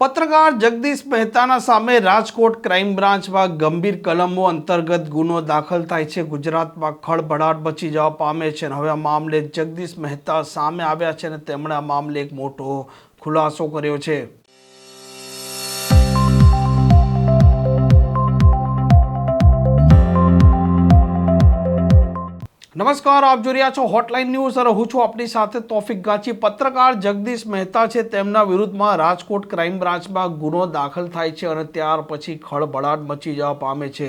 પત્રકાર જગદીશ મહેતાના સામે રાજકોટ ક્રાઇમ બ્રાન્ચમાં ગંભીર કલમો અંતર્ગત ગુનો દાખલ થાય છે. ગુજરાતમાં ખળભળાટ મચી જવા પામે છે અને હવે આ મામલે જગદીશ મહેતા સામે આવ્યા છે અને તેમણે આ મામલે એક મોટો ખુલાસો કર્યો છે. નમસ્કાર, આપ જોઈ રહ્યા છો હોટલાઇન ન્યૂઝ અને હું છું આપણી સાથે તોફિક ગાચી પત્રકાર જગદીશ મહેતા છે. તેમના વિરુદ્ધમાં રાજકોટ ક્રાઇમ બ્રાન્ચમાં ગુનો દાખલ થાય છે અને ત્યાર પછી ખળભળાટ મચી જવા પામે છે.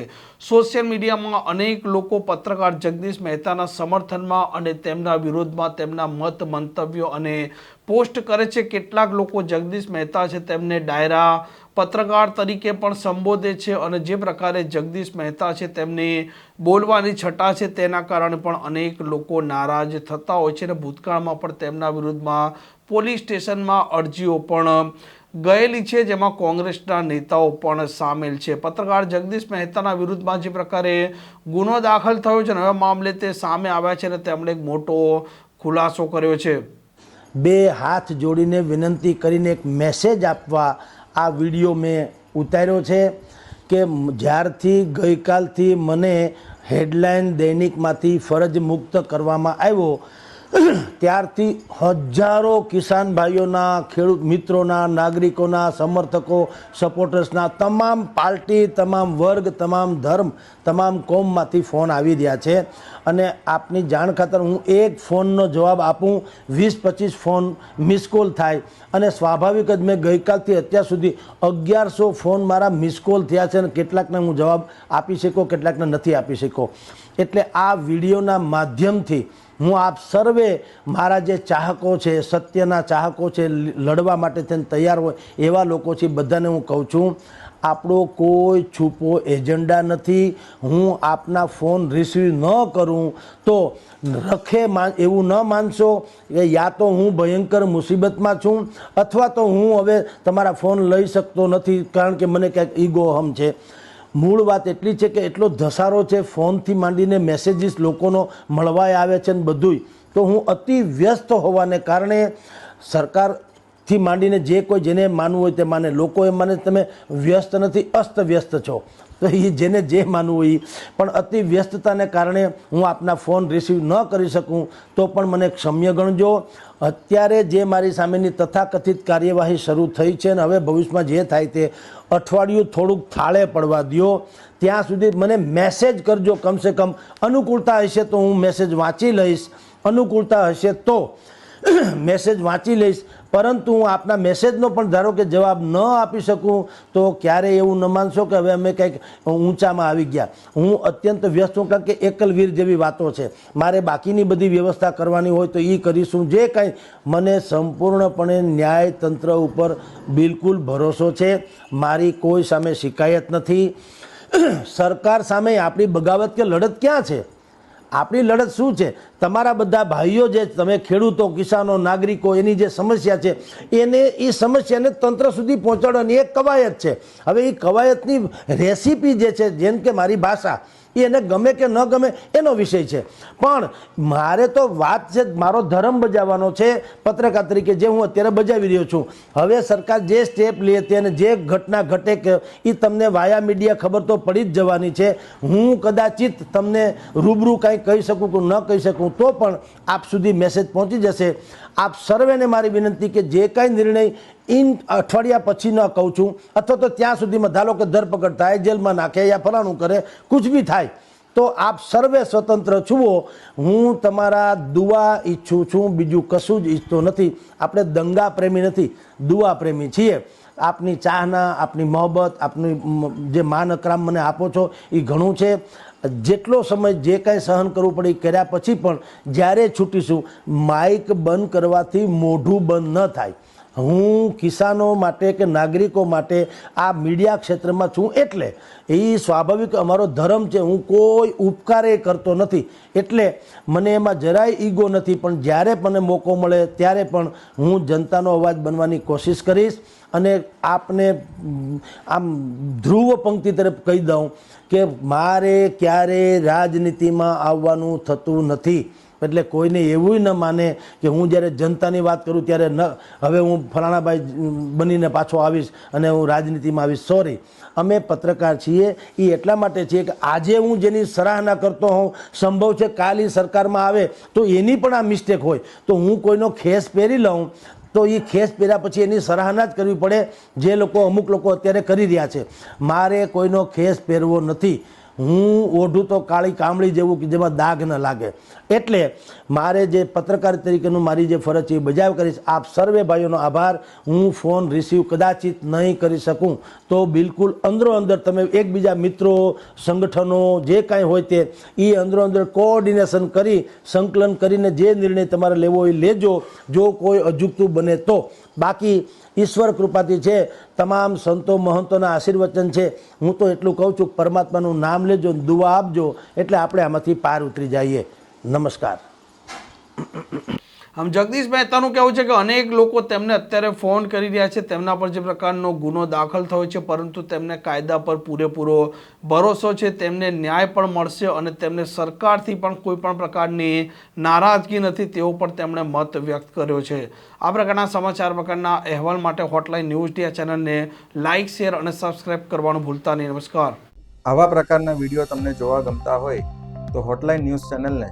સોશિયલ મીડિયામાં અનેક લોકો પત્રકાર જગદીશ મહેતાના સમર્થનમાં અને તેમના વિરોધમાં તેમના મત, મંતવ્યો અને પોસ્ટ કરે છે. કેટલાક લોકો જગદીશ મહેતા છે. તેમને ડાયરા પત્રકાર તરીકે પણ સંબોધે છે અને જે પ્રકારે જગદીશ મહેતા છે તેમની બોલવાની છટા છે તેના કારણે પણ અનેક લોકો નારાજ થતા હોય છે અને ભૂતકાળમાં પણ તેમના વિરુદ્ધમાં પોલીસ સ્ટેશનમાં અરજીઓ પણ ગયેલી છે, જેમાં કોંગ્રેસના નેતાઓ પણ સામેલ છે. પત્રકાર જગદીશ મહેતાના વિરુદ્ધમાં જે પ્રકારે ગુનો દાખલ થયો છે અને હવે મામલે તે સામે આવ્યા છે અને તેમણે એક મોટો ખુલાસો કર્યો છે. બે હાથ જોડીને વિનંતી કરીને એક મેસેજ આપવા આ વીડિયો મેં ઉતાર્યો છે કે જ્યારથી ગઈકાલથી મને હેડલાઇન દૈનિકમાંથી ફરજ મુક્ત કરવામાં આવ્યો, ત્યારથી હજારો કિસાન ભાઈઓના, ખેડૂત મિત્રોના, નાગરિકોના, સમર્થકો, સપોર્ટર્સના, તમામ પાર્ટી, તમામ વર્ગ, તમામ ધર્મ, તમામ કોમમાંથી ફોન આવી રહ્યા છે. અને આપની જાણ ખાતર હું એક ફોનનો જવાબ આપું. વીસ, પચીસ ફોન મિસ કોલ થાય. અને સ્વાભાવિક જ મેં ગઈકાલથી અત્યાર સુધી અગિયારસો ફોન મારા મિસ કોલ થયા છે અને કેટલાકને હું જવાબ આપી શકો કેટલાકને નથી આપી શકો એટલે આ વિડીયોના માધ્યમથી હું આપ સર્વે મારા જે ચાહકો છે, સત્યના ચાહકો છે, લડવા માટે થઈને તૈયાર હોય એવા લોકો છે બધાને હું કહું છું. આપણો કોઈ છુપો એજન્ડા નથી. હું આપના ફોન રિસીવ ન કરું તો રખે માન એવું ન માનશો કે યા તો હું ભયંકર મુસીબતમાં છું અથવા તો હું હવે તમારા ફોન લઈ શકતો નથી કારણ કે મને ક્યાંક ઈગો હમ છે. મૂળ વાત એટલી છે કે એટલો ધસારો છે ફોનથી માંડીને મેસેજીસ લોકોનો મળવાય આવે છે ને બધુંય. તો હું અતિ વ્યસ્ત હોવાને કારણે સરકારથી માંડીને જે કોઈ જેને માનવું હોય તે માને. લોકો એ માને તમે વ્યસ્ત નથી, અસ્ત વ્યસ્ત છો. તો એ જેને જે માનવું હોય પણ અતિ વ્યસ્તતાને કારણે હું આપના ફોન રિસીવ ન કરી શકું, તો પણ મને ક્ષમ્ય ગણજો. અત્યારે જે મારી સામેની તથાકથિત કાર્યવાહી શરૂ થઈ છે અને હવે ભવિષ્યમાં જે થાય તે અઠવાડિયું થોડુંક થાળે પડવા દો ત્યાં સુધી મને મેસેજ કરજો કમસે કમ. અનુકૂળતા હશે તો હું મેસેજ વાંચી લઈશ. અનુકૂળતા હશે તો મેસેજ વાંચી લઈશ. પરંતુ હું આપના મેસેજનો પણ ધારો કે જવાબ ન આપી શકું, તો ક્યારેય એવું ન માનશો કે હવે અમે કંઈક ઊંચામાં આવી ગયા. હું અત્યંત વ્યસ્ત છું કારણ કે એકલવીર જેવી વાતો છે. મારે બાકીની બધી વ્યવસ્થા કરવાની હોય તો એ કરીશું. જે કાંઈ મને સંપૂર્ણપણે ન્યાયતંત્ર ઉપર બિલકુલ ભરોસો છે. મારી કોઈ સામે શિકાયત નથી. સરકાર સામે આપણી બગાવત કે લડત ક્યાં છે? આપણી લડત શું છે? તમારા બધા ભાઈઓ જે તમે ખેડૂતો, કિસાનો, નાગરિકો, એની જે સમસ્યા છે, એને એ સમસ્યાને તંત્ર સુધી પહોંચાડવાની એક કવાયત છે. હવે એ કવાયતની રેસીપી જે છે, જેમ કે મારી ભાષા એ એને ગમે કે ન ગમે એનો વિષય છે. પણ મારે તો વાત છે, મારો ધર્મ બજાવવાનો છે, પત્રકાર તરીકે જે હું અત્યારે બજાવી રહ્યો છું. હવે સરકાર જે સ્ટેપ લે તે અને જે ઘટના ઘટે કે એ તમને વાયા મીડિયા ખબર તો પડી જ જવાની છે. હું કદાચિત તમને રૂબરૂ કાંઈ કહી શકું કે ન કહી શકું, તો પણ આપ સુધી મેસેજ પહોંચી જશે. આપ સર્વેને મારી વિનંતી કે જે કાંઈ નિર્ણય ઇન અઠવાડિયા પછી ન કહું છું. અથવા તો ત્યાં સુધીમાં ધારો કે ધરપકડ થાય, જેલમાં નાખે યા ફલાણું કરે, કુછ બી થાય, તો આપ સર્વે સ્વતંત્ર છુઓ હું તમારા દુઆ ઈચ્છું છું, બીજું કશું જ ઈચ્છતો નથી. આપણે દંગા પ્રેમી નથી દુઆ પ્રેમી છીએ. આપની ચાહના, આપની મોહબ્બત, આપની જે માન અકરામ મને આપો છો, એ ઘણું છે. જેટલો સમય જે કાંઈ સહન કરવું પડે એ કર્યા પછી પણ જ્યારે છૂટીશું, માઇક બંધ કરવાથી મોઢું બંધ ન થાય. હું કિસાનો માટે કે નાગરિકો માટે આ મીડિયા ક્ષેત્રમાં છું એટલે એ સ્વાભાવિક અમારો ધર્મ છે. હું કોઈ ઉપકારે કરતો નથી. એટલે મને એમાં જરાય ઈગો નથી. પણ જ્યારે મને મોકો મળે ત્યારે પણ હું જનતાનો અવાજ બનવાની કોશિશ કરીશ અને આપને આમ ધ્રુવ પંક્તિ તરફ કહી દઉં કે મારે ક્યારે રાજનીતિમાં આવવાનું થતું નથી. એટલે કોઈને એવું ન માને કે હું જ્યારે જનતાની વાત કરું ત્યારે ન હવે હું ફલાણાભાઈ બનીને પાછો આવીશ અને હું રાજનીતિમાં આવીશ. સોરી અમે પત્રકાર છીએ. એ એટલા માટે છીએ કે આજે હું જેની સરાહના કરતો હોઉં, સંભવ છે કાલ સરકારમાં આવે, તો એની પણ આ મિસ્ટેક હોય. તો હું કોઈનો ખેસ પહેરી લઉં, તો એ ખેસ પહેર્યા પછી એની સરાહના જ કરવી પડે. જે લોકો અમુક લોકો અત્યારે કરી રહ્યા છે. મારે કોઈનો ખેસ પહેરવો નથી. હું ઓઢું તો કાળી કામળી જેવું કે જેમાં દાગ ન લાગે. એટલે મારે જે પત્રકાર તરીકેનું મારી જે ફરજ છે એ બજાવ કરીશ. આપ સર્વે ભાઈઓનો આભાર. હું ફોન રિસીવ કદાચિત નહીં કરી શકું. તો બિલકુલ અંદરો અંદર તમે એકબીજા મિત્રો, સંગઠનો, જે કાંઈ હોય તે એ અંદરો અંદર કોઓર્ડિનેશન કરી, સંકલન કરીને જે નિર્ણય તમારે લેવો એ લેજો. જો કોઈ અજુગતું બને તો. બાકી ઈશ્વર કૃપાથી છે, તમામ સંતો મહંતોના આશીર્વચન છે. હું તો એટલું કહું છું, પરમાત્માનું નામ લેજો દુઆ આપજો, એટલે આપણે આમાંથી પાર ઉતરી જઈએ. નમસ્કાર. આમ જગદીશ મહેતાનું કહેવું છે કે અનેક લોકો તેમને અત્યારે ફોન કરી રહ્યા છે. તેમના પર જે પ્રકારનો ગુનો દાખલ થયો છે, પરંતુ તેમને કાયદા પર પૂરેપૂરો ભરોસો છે. તેમને ન્યાય પણ મળશે અને તેમને સરકારથી પણ કોઈ પણ પ્રકારની નારાજગી નથી તેવો પણ તેમણે મત વ્યક્ત કર્યો છે. આ પ્રકારના સમાચાર પ્રકારના અહેવાલ માટે હોટલાઇન ન્યૂઝ ડિયા ચેનલને લાઇક શેર અને સબસ્ક્રાઇબ કરવાનું ભૂલતા નહીં. નમસ્કાર. આવા પ્રકારના વીડિયો તમને જોવા ગમતા હોય તો હોટલાઇન ન્યૂઝ ચેનલને